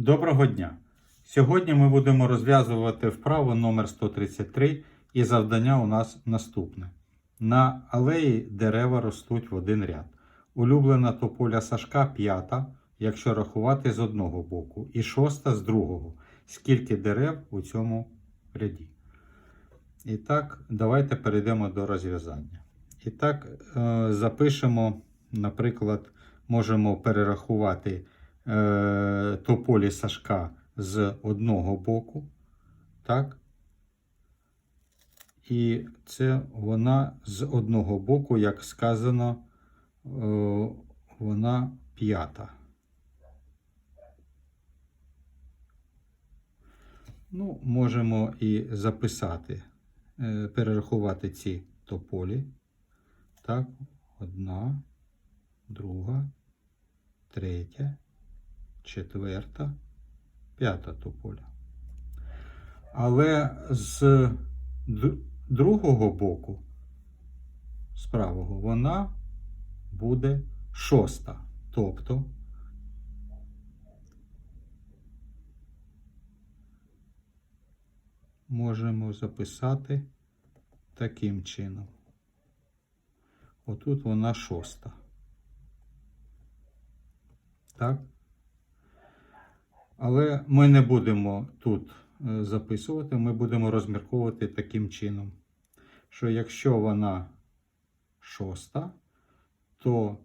Доброго дня! Сьогодні ми будемо розв'язувати вправу номер 133 і завдання у нас наступне. На алеї дерева ростуть в один ряд. Улюблена тополя Сашка п'ята, якщо рахувати з одного боку, і шоста з другого. Скільки дерев у цьому ряді? І так, давайте перейдемо до розв'язання. І так, е, запишемо, наприклад, можемо перерахувати тополі Сашка з одного боку. Так? І це вона з одного боку, як сказано, е, вона п'ята. Ну, можемо і записати, е, перерахувати ці тополі. Так, одна, друга, третя, четверта, п'ята тополя. Але з другого боку, з правого, вона буде шоста. Тобто можемо записати таким чином. Отут вона шоста. Так? Але ми не будемо тут е, записувати, ми будемо розмірковувати таким чином, що якщо вона шоста, то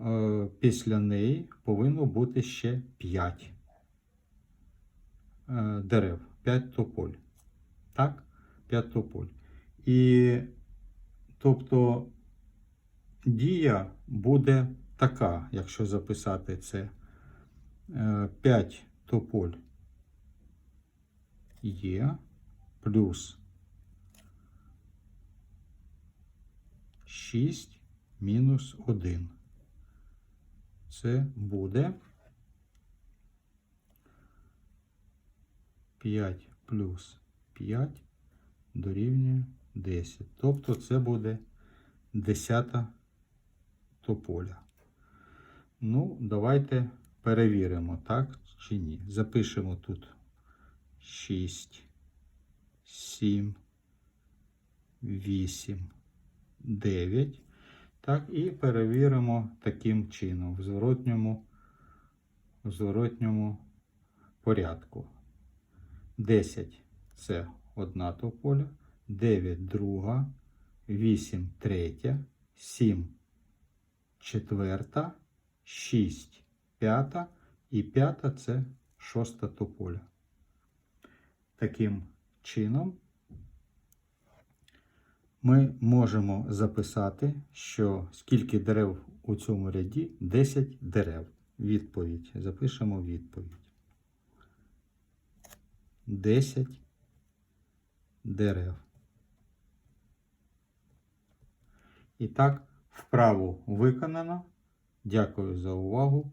е, після неї повинно бути ще 5 е, дерев, 5 тополь. Так? 5 тополь. І тобто дія буде така, якщо записати це. 5 тополь є плюс 6 мінус 1. Це буде 5 плюс 5 дорівнює 10. Тобто це буде 10 тополя. Ну, давайте перевіримо, так чи ні. Запишемо тут 6, 7, 8, 9. Так, і перевіримо таким чином в зворотньому, в зворотньому порядку. 10 це одна тополя, 9 друга, 8 третя, 7 четверта, 6 п'ята і п'ята це шоста тополя. Таким чином ми можемо записати, що скільки дерев у цьому ряді 10 дерев. Відповідь. Запишемо відповідь. 10 дерев. І так, вправу виконано. Дякую за увагу